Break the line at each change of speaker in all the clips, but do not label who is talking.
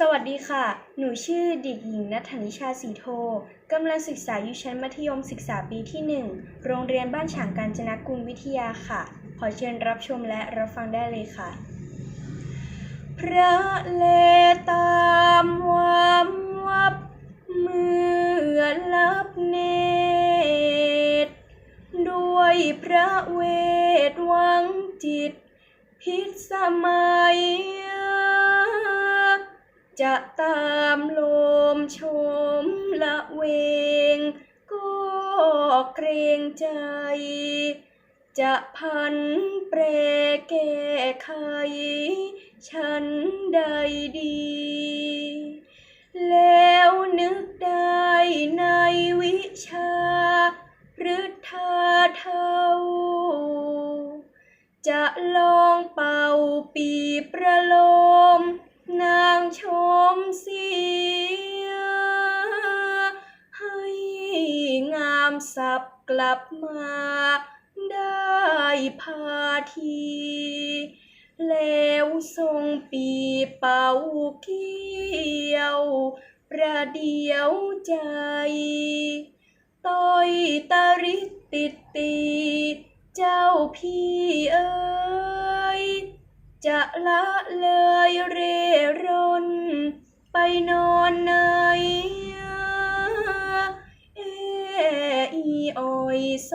สวัสดีค่ะ หนูชื่อเด็กหญิงนัทนิชาสีโท กำลังศึกษาอยู่ชั้นมัธยมศึกษาปีที่ 1 โรงเรียนบ้านฉางกาญจนกุลวิทยาค่ะ ขอเชิญรับชมและรับฟังได้เลยค่ะ พระเลตามวามวับเมื่อลับเนตร ด้วยพระเวทวังจิต พิษสมัย จะตามลมชมละเวง ก็เกรงใจ จะพันเปรแก้ไข ฉันใดดี แล้วนึกได้ในวิชาหรือทาเทาจะลองเป่าปีประโลม สับกลับมา ได้พาที แล้วทรงปีเป่าเกี้ยว ประเดียวใจต้อยตาริดติดตีเจ้าพี่เอ๋ยจะละเลย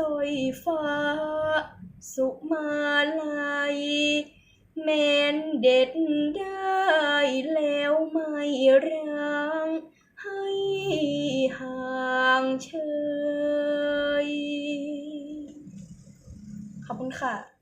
อยสอยฟ้า สุมาลัยแมนเด็ดได้แล้วไม่ร้าง ให้ห่างเชย ขอบคุณค่ะ